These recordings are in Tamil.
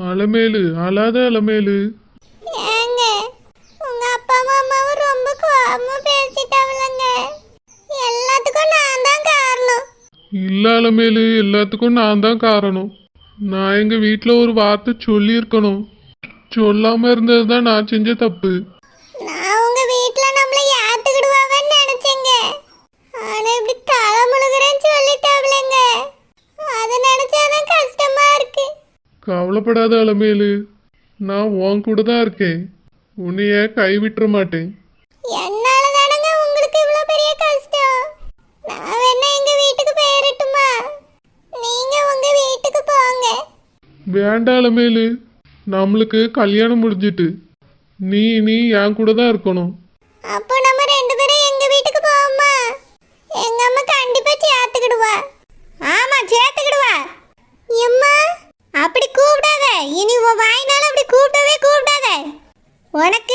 அலமேலு அழாத அலமேலு. ஏங்க உங்க அப்பா அம்மாவும் ரொம்ப கோபமா பேசிட்டாங்களங்க எல்லாத்துக்கும் நான் தான் காரணம். இல்ல அலமேலு எல்லாத்துக்கும் நான் தான் காரணம். நான் எங்க வீட்ல ஒரு வார்த்தை சொல்லியிருக்கணும். சொல்லாம இருந்தது தான் நான் செஞ்ச தப்பு நான் உங்க வீட்ல நம்மள ஏத்துக்கிடுவாங்கன்னு நினைச்சேங்க ஆனா இப்படி தலை முழுகிறேன்னு சொல்லிட்டாங்களேங்க அதை நினைச்சாதான் கஷ்டமா இருக்கு கவலைப்படாத அலமேலு. நான் உன் கூட தான் இருக்கேன். உன்னைய கைவிட்டுற மாட்டேன். என்னால தானங்க உங்களுக்கு இவ்வளவு பெரிய கஷ்டம்? நான் வேணா எங்க வீட்டுக்கு போயிரட்டுமா? நீங்க உங்க வீட்டுக்கு போங்க. வேண்டாம் அலமேலு. நம்மளுக்கு கல்யாணம் முடிஞ்சிட்டு. நீ நீ என் கூட தான் இருக்கணும். அப்போ ரெண்டு பேரும் எங்க வீட்டுக்கு போவோமா எங்க அம்மா கண்டிப்பா சேர்த்துக்கிடுவா ஆமா சேர்த்துக்கிடுவா எம்மா அப்படி கூப்பிடாத இனி உன் வாய்னால அப்படி கூப்பிடவே கூப்பிடாத உனக்கு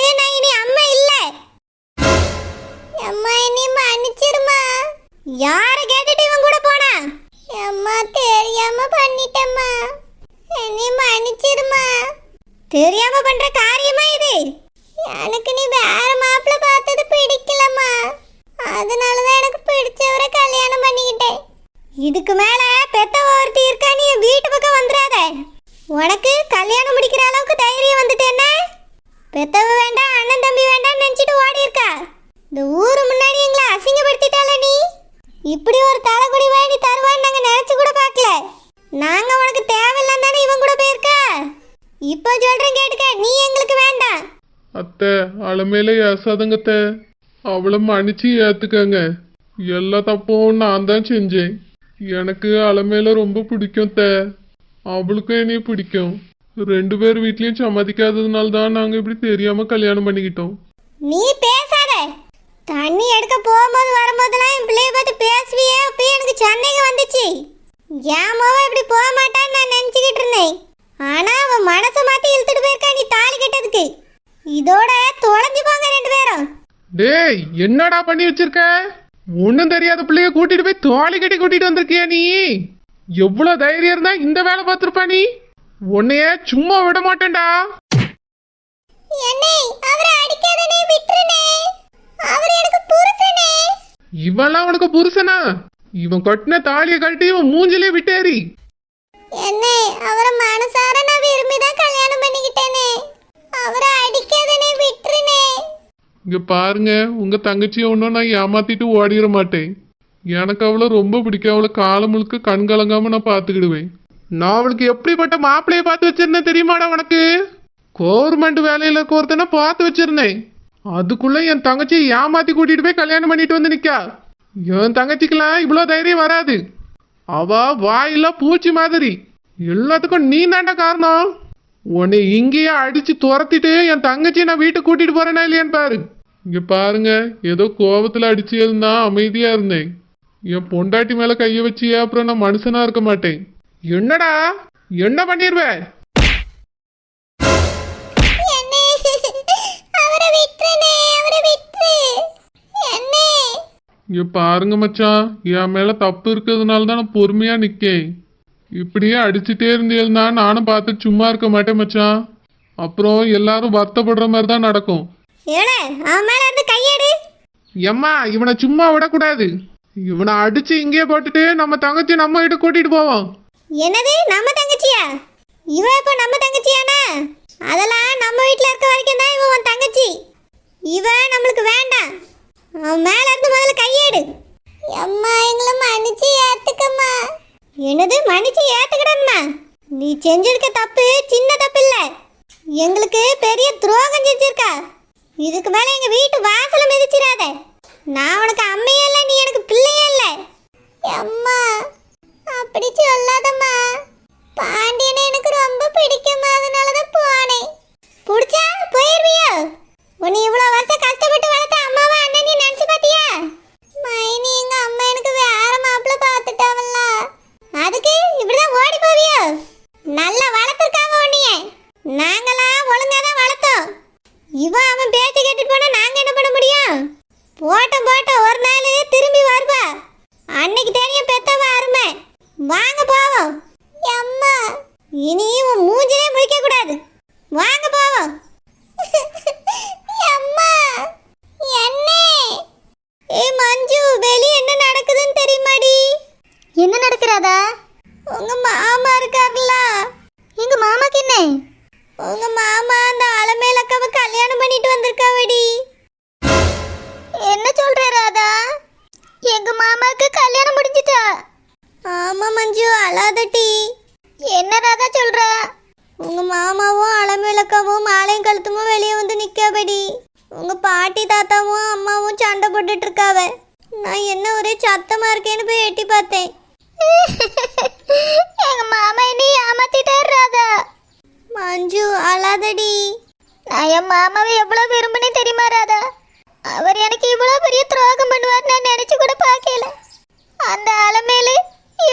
இப்படி ஒரு தலைக்குடி வேண்டி தருவான்னு நாங்க நினைச்சு கூட பார்க்கல. நாங்க உனக்கு தேவையில்லைன்னு தானே இவன் கூட போயிருக்கா? இப்போ சொல்றேன் கேட்டுக்க நீ எங்களுக்கு வேண்டாம். அத்தை அலமேல ஏசாதங்கத்த. அவளை மன்னிச்சு ஏத்துக்கங்க. எல்லா தப்பும் நான் தான் செஞ்சேன். எனக்கு அலமேல ரொம்ப பிடிக்கும் அத்தை. அவளுக்கும் என்னைய பிடிக்கும். ரெண்டு பேர் வீட்லயும் சம்மதிக்காததுனால தான் நாங்க இப்படி தெரியாம கல்யாணம் பண்ணிக்கிட்டோம். நீ பேசாத தண்ணி எடுக்க போகும்போது வரும்போதெல்லாம் என் பிள்ளைய பார்த்து பேசுவியே அப்போ எனக்கு சந்தேகம் வந்துச்சு. என் மோவ இப்படி போக மாட்டான்னு நான் நினச்சிக்கிட்டு இருந்தேன். ஆனா அவன் மனசை மாத்தி இழுத்துட்டு போயிருக்கா நீ தாலி கட்டதுக்கு இதோட தொலைஞ்சு போங்க ரெண்டு பேரும். டேய் என்னடா பண்ணி வச்சிருக்க? ஒன்றும் தெரியாத பிள்ளைய கூட்டிட்டு போய் தோழி கட்டி கூட்டிட்டு வந்திருக்கியா நீ? எவ்வளவு தைரியம் இருந்தா இந்த வேலை பார்த்துருப்பா நீ? உன்னைய சும்மா விட மாட்டேன்டா. என்னே அவரை அடிக்காதனே விட்டுருனே. அவர் எனக்கு புருஷனே. இவன்லாம் உனக்கு புருஷனா? இவன் கட்டின தாலியை கட்டி இவன் மூஞ்சிலே விட்டேறி. என்னே அவரை மனசார நான் விரும்பி தான் கல்யாணம் பண்ணிக்கிட்டேனே. அவரை அடிக்காதனே விட்டுருனே. இங்க பாருங்க உங்க தங்கச்சியை ஒன்றும் நான் ஏமாத்திட்டு ஓடிட மாட்டேன். எனக்கு அவளை ரொம்ப பிடிக்கும். அவளை காலம் முழுக்க கண் கலங்காம நான் பார்த்துக்கிடுவேன். நான் அவளுக்கு எப்படிப்பட்ட மாப்பிள்ளைய பார்த்து வச்சிருந்தேன் தெரியுமாடா உனக்கு? கவர்மெண்ட் வேலையில ஒருத்தனை பார்த்து வச்சிருந்தேன். அதுக்குள்ள என் தங்கச்சியை ஏமாத்தி கூட்டிட்டு போய் கல்யாணம் பண்ணிட்டு வந்து நிக்கா. என் தங்கச்சிக்கெல்லாம் இவ்வளோ தைரியம் வராது. அவ வாயெல்லாம் பூச்சி மாதிரி. எல்லாத்துக்கும் நீ தாண்டா காரணம். உன்னை இங்கேயே அடிச்சு துரத்திட்டு என் தங்கச்சியை நான் வீட்டுக்கு கூட்டிட்டு போறேனா இல்லையான்னு பாரு. இங்க பாருங்க ஏதோ கோபத்துல அடிச்சு இருந்தான் அமைதியா இருந்தேன். என் பொண்டாட்டி மேல கைய வச்சு அப்புறம் நான் மனுஷனா இருக்க மாட்டேன்? என்னடா? என்ன பண்ணிருவேன் இங்க பாருங்க மச்சான் என் மேல தப்பு இருக்கிறதுனால தான் நான் பொறுமையா நிக்கேன். இப்படியே அடிச்சுட்டே இருந்தேன்னா நானும் பார்த்து சும்மா இருக்க மாட்டேன் மச்சான் அப்புறம் எல்லாரும் வருத்தப்படுற மாதிரி தான் நடக்கும். எம்மா இவனை சும்மா விடக்கூடாது. இவனை அடிச்சு இங்கேயே போட்டுட்டு நம்ம தங்கச்சி நம்ம வீட்டுக்கு கூட்டிட்டு போவோம். என்னது நம்ம தங்கச்சியா? இவ இப்போ நம்ம தங்கச்சியானா அதெல்லாம் நம்ம வீட்ல இருக்க வரைக்கும் தான் இவ உன் தங்கச்சி இவ நம்மளுக்கு வேண்டாம் அவன் மேல இருந்து முதல்ல கையெடு அம்மா எங்களை மன்னிச்சு ஏத்துக்கம்மா என்னது மன்னிச்சு ஏத்துக்கிடம்மா. நீ செஞ்சிருக்க தப்பு சின்ன தப்பு இல்ல எங்களுக்கு பெரிய துரோகம் செஞ்சிருக்கா. இதுக்கு மேல எங்க வீட்டு வாசல மிதிச்சிடாத. நான் உனக்கு அம்மையே இல்ல நீ எனக்கு பிள்ளையே இல்ல அம்மா அப்படி சொல்லாதம்மா பாண்டியனை எனக்கு ரொம்ப பிடிக்குமா அதனால தான் போனேன் புடிச்சா போயிருவியோ உன்னை இவ்வளோ வருஷம் கஷ்டப்பட்டு வளர்த்த அம்மாவை அண்ணன் நீ நினச்சி பார்த்தியா மைனி எங்க அம்மா எனக்கு வேற மாப்பிள்ள பார்த்துட்டாவல்ல அதுக்கு இப்படிதான் ஓடி போவியோ நல்லா வளர்த்துருக்காங்க உன்னைய நாங்களாம் ஒழுங்கா தான் வளர்த்தோம் இவன் அவன் பேச்சு கேட்டுட்டு போனா நாங்க என்ன பண்ண முடியும் போட்டோம் போட்டோம் ஒரு நாள் திரும்பி வருவா அன்னைக்கு தெரியும் பெத்தவ அருமை வாங்க போவோம் அம்மா இனி உன் மூஞ்சிலே முழிக்க கூடாது வாங்க போவோம் அம்மா என்ன ஏய் மஞ்சு வெளிய என்ன நடக்குதுன்னு தெரியுமாடி என்ன நடக்கிறதா உங்க மாமா இருக்கார்ல எங்க மாமாக்கு என்ன உங்க மாமா அந்த அலமேலக்காவை கல்யாணம் பண்ணிட்டு வந்திருக்காவடி என்ன சொல்ற ராதா எங்க மாமாக்கு கல்யாணம் முடிஞ்சிட்டா ஆமா மஞ்சு அழாதட்டி என்ன ராதா சொல்ற உங்க மாமாவும் அலமேலக்காவும் மாலையும் கழுத்துமா வெளியே வந்து நிக்காபடி உங்க பாட்டி தாத்தாவும் அம்மாவும் சண்டை போட்டுட்டு இருக்காவ நான் என்ன ஒரே சத்தமா இருக்கேன்னு போய் எட்டி பார்த்தேன் எங்க மாமா என்னை ஏமாத்திட்டாரு ராதா மஞ்சு அழாதடி நான் என் மாமாவை எவ்வளவு விரும்புனே தெரியுமா ராதா? அவர் எனக்கு இவ்வளவு பெரிய துரோகம் பண்ணுவார் நான் நினைச்சு கூட பார்க்கல. அந்த அலமேல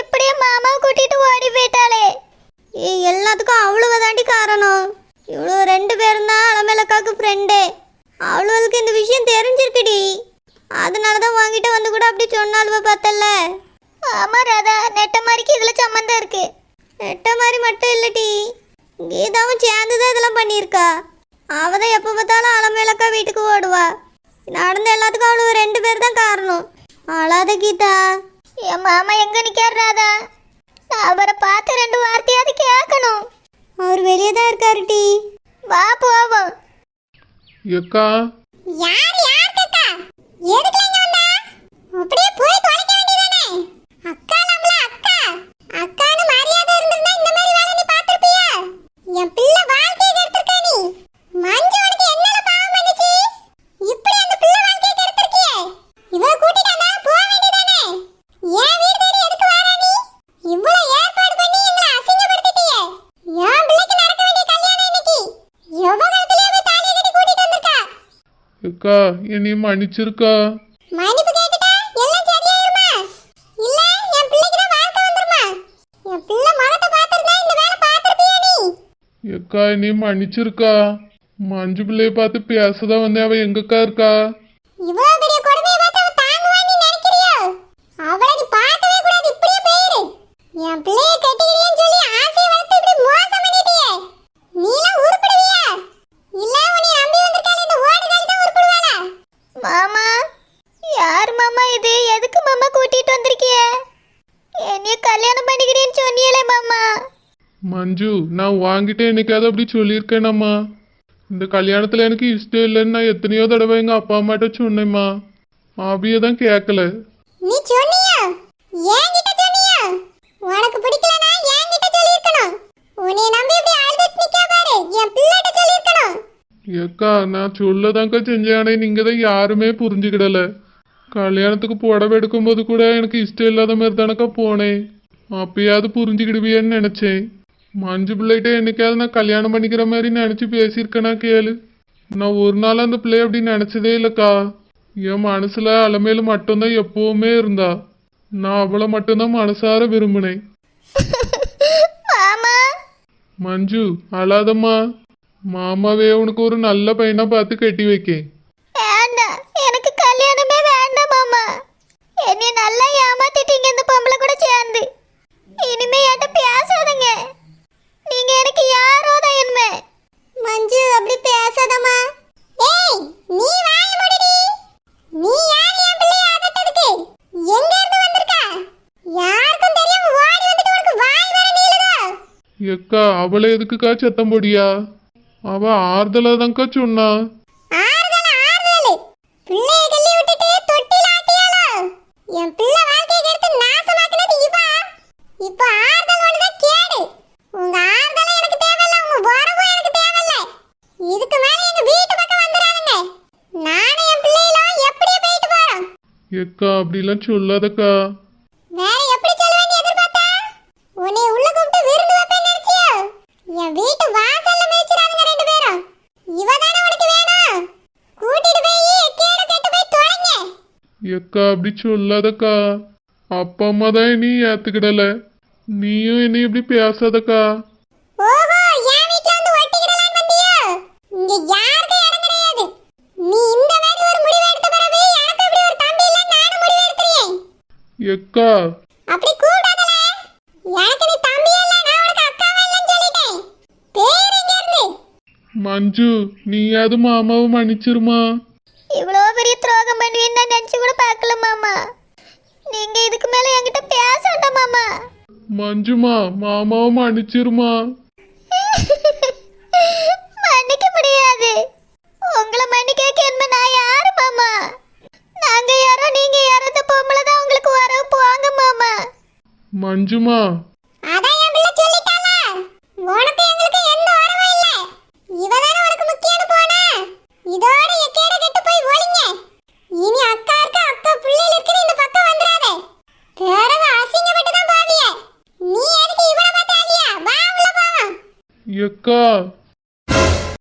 இப்படியே மாமாவை கூட்டிட்டு ஓடி போயிட்டாளே. எல்லாத்துக்கும் அவ்வளவு தாண்டி காரணம். இவ்வளோ ரெண்டு பேரும் தான் அலமேலக்காக்கு ஃப்ரெண்டே அவ்வளோவுக்கு இந்த விஷயம் தெரிஞ்சிருக்குடி. அதனால தான் வாங்கிட்டு வந்து கூட அப்படி சொன்னாலுவ பார்த்தல்ல. ஆமா ராதா. நெட்ட மாதிரிக்கு இதில் சம்மந்தம் இருக்கு. நெட்ட மாதிரி மட்டும் இல்லடி. கீதாவும் சேர்ந்து தான் இதெல்லாம் பண்ணியிருக்கா. அவ தான் எப்போ பார்த்தாலும் அலமேலக்கா வீட்டுக்கு ஓடுவா. நடந்த எல்லாத்துக்கும் அவ்வளோ ரெண்டு பேர் தான் காரணம். அழாத கீதா. என் மாமா எங்க நான் அவரை பார்த்து ரெண்டு வார்த்தையாவது கேட்கணும். அவர் வெளியே தான் இருக்காரு டி. வா போவோம். எக்கா. யார் யார் தாத்தா எதுக்குல இங்க வந்தா? அப்படியே போய் தொலைக்க வேண்டியதானே? அக்கா நம்மள அக்கா. அக்கான்னு மரியாதை இருந்திருந்தா இந்த மாதிரி வேலை நீ பார்த்திருப்பியா என் பிள்ளை வாழ்க்கையை கெடுத்திருக்க நீ மஞ்சு உனக்கு என்னல பாவம் பண்ணுச்சு இப்படி அந்த பிள்ளை வாழ்க்கையை கெடுத்திருக்கியே இவள கூட்டிட்டு வந்தா போக வேண்டியதானே ஏன் வீடு தேடி எதுக்கு வர நீ இவ்வளவு ஏற்பாடு பண்ணி எங்களை அசிங்கப்படுத்திட்டியே என் பிள்ளைக்கு நடக்க வேண்டிய கல்யாணம் இன்னைக்கு எவ்வளவு போய் தாலியை கட்டி கூட்டிட்டு வந்திருக்கா எக்கா என்னைய மன்னிச்சிருக்கா? மன்னிப்பு கேட்டுட்டா? எல்லாம் சரியாயிருமா? இல்ல என் பிள்ளைக்கு தான் வாழ்க்கை வந்துருமா? என் பிள்ளை முகத்தை பார்த்திருந்தா இந்த வேலை பார்த்திருப்பியா நீ? என்னைய மன்னிச்சிருக்கா? மஞ்சு பிள்ளைய பார்த்து பேசதான் வந்தேன். அவ எங்கக்கா இருக்கா இவ்வளவு பெரிய கொடுமையை பார்த்து அவ தாங்குவான்னு நீ நினைக்கிறியோ அவளை நீ பார்க்கவே கூடாது இப்படியே போயிரு என் பிள்ளைய கட்டிக்கிறேன்னு சொல்லி ஆசையை வளர்த்து இப்படி மோசம் பண்ணிட்டியே நீலாம் உருப்படுவியா இல்ல உன்னை நம்பி வந்திருக்கால இந்த ஓடுகாலி தான் உருப்படுவாளா மாமா யார் மாமா இது எதுக்கு மாமா கூட்டிட்டு வந்திருக்கிய என்னைய கல்யாணம் பண்ணிக்கிறேன்னு சொன்னியலே மாமா மஞ்சு நான் வாங்கிட்டே என்னைக்காவது அப்படி சொல்லியிருக்கேனம்மா. இந்த கல்யாணத்துல எனக்கு இஷ்டம் இல்லைன்னு நான் எத்தனையோ தடவை எங்க அப்பா அம்மாட்ட சொன்னேம்மா. அவிய தான் கேட்கல நீ சொன்னியா? என்கிட்ட சொன்னியா? உனக்கு பிடிக்கலனா என்கிட்ட சொல்லியிருக்கணும். உன்னை நம்பி இப்படி அழுதுட்டு நிக்கா பாரு. என் பிள்ளைகிட்ட சொல்லியிருக்கணும். ஏக்கா நான் சொல்லதாங்க்கா செஞ்சானே. நீங்க தான் யாருமே புரிஞ்சுக்கிடல. கல்யாணத்துக்கு புடவை எடுக்கும்போது கூட எனக்கு இஷ்டம் இல்லாத மாதிரி தானக்கா போனேன். அப்பயாவது புரிஞ்சுக்கிடுவியன்னு நினைச்சேன். மஞ்சு பிள்ளைகிட்ட என்னைக்காவது நான் கல்யாணம் பண்ணிக்கிற மாதிரி நினைச்சு பேசியிருக்கேனா கேளு. நான் ஒரு நாள் அந்த பிள்ளை அப்படி நினைச்சதே இல்லக்கா. என் மனசுல அலமேலு மட்டும்தான் எப்பவுமே இருந்தா. நான் அவளை மட்டும்தான் மனசார விரும்பினேன். மஞ்சு அழாதம்மா. மாமாவே உனக்கு ஒரு நல்ல பையனா பார்த்து கட்டி வைக்கேன் வேண்டாம் எனக்கு கல்யாணமே வேண்டாம் மாமா என்னை நல்லா ஏமாத்திட்டீங்க இந்த பொம்பளை கூட சேர்ந்து இனிமே என்கிட்ட பேசாதீங்க நீங்க எனக்கு யாரோ தான் இனிமே மஞ்சு அப்படி பேசாதம்மா ஏய் நீ வாய மூடுடி நீ யார் என் பிள்ளைய அதட்டதுக்கு எங்க இருந்து வந்திருக்கா யாருக்கும் தெரியாம ஓடி வந்துட்டு உனக்கு வாய் வர நீளுதோ எக்கா அவளை எதுக்குக்கா சத்தம் போடியா அவ ஆறுதலா தான்க்கா சொன்னா என் பிள்ளை வாழ்க்கையை கெடுத்து நாசமாக்குனது இவா. இப்போ ஆறுதல் ஒண்ணுதான் கேடு. உங்க ஆறுதலும் எனக்கு தேவையில்ல உங்க வரவும் எனக்கு தேவையில்ல. இதுக்கு மேல எங்க வீட்டு பக்கம் வந்துடாதுங்க. நானும் என் பிள்ளைகளும் எப்படியே போயிட்டு போறோம். எக்கா அப்படிலாம் சொல்லாதக்கா வேற எப்படி சொல்லுவேன்னு எதிர்பார்த்தா உன்னை உள்ள கூப்பிட்டு விருந்து வைப்பேன்னு நினைச்சியோ என் வீட்டு வாசல்ல மேய்ச்சிரானுங்க ரெண்டு பேரும் இவ தானே உனக்கு வேணும் கூட்டிட்டு போய் கேடு கெட்டு போய் தொலைங்க எக்கா அப்படி சொல்லாதக்கா. அப்பா அம்மா தான் நீ ஏத்துக்கிடல. நீயும் என்னை இப்படி பேசாதக்கா. ஓஹோ என் வீட்ல வந்து ஒட்டிக்கிடலான்னு வந்தியோ? இங்க யாருக்கும் இடம் கிடையாது. நீ இந்த மாதிரி ஒரு முடிவு எடுத்த பிறகு எனக்கு இப்படி ஒரு தம்பி இல்ல நானும் முடிவு எடுக்கிறேன். எக்கா. அப்படி கூப்பிடாதல. எனக்கு நீ தம்பி இல்ல நான் உனக்கு அக்காவா இல்லைன்னு மஞ்சு நீயாவது மாமாவை மன்னிச்சிருமா? இவ்வளோ பெரிய துரோகம் பண்ணுவீன்னு நான் மஞ்சுமா மாமாவை மன்னிச்சிருமா மன்னிக்க முடியாது உங்களை மன்னிக்க என்ன நான் யாரு மாமா நாங்க யாரோ நீங்க யாரோ இந்த பொம்பளை தான் உங்களுக்கு வரவு போவாங்க மாமா மஞ்சுமா இதோட எக்கேட கெட்டு போய் ஒளிங்க இனி Oh.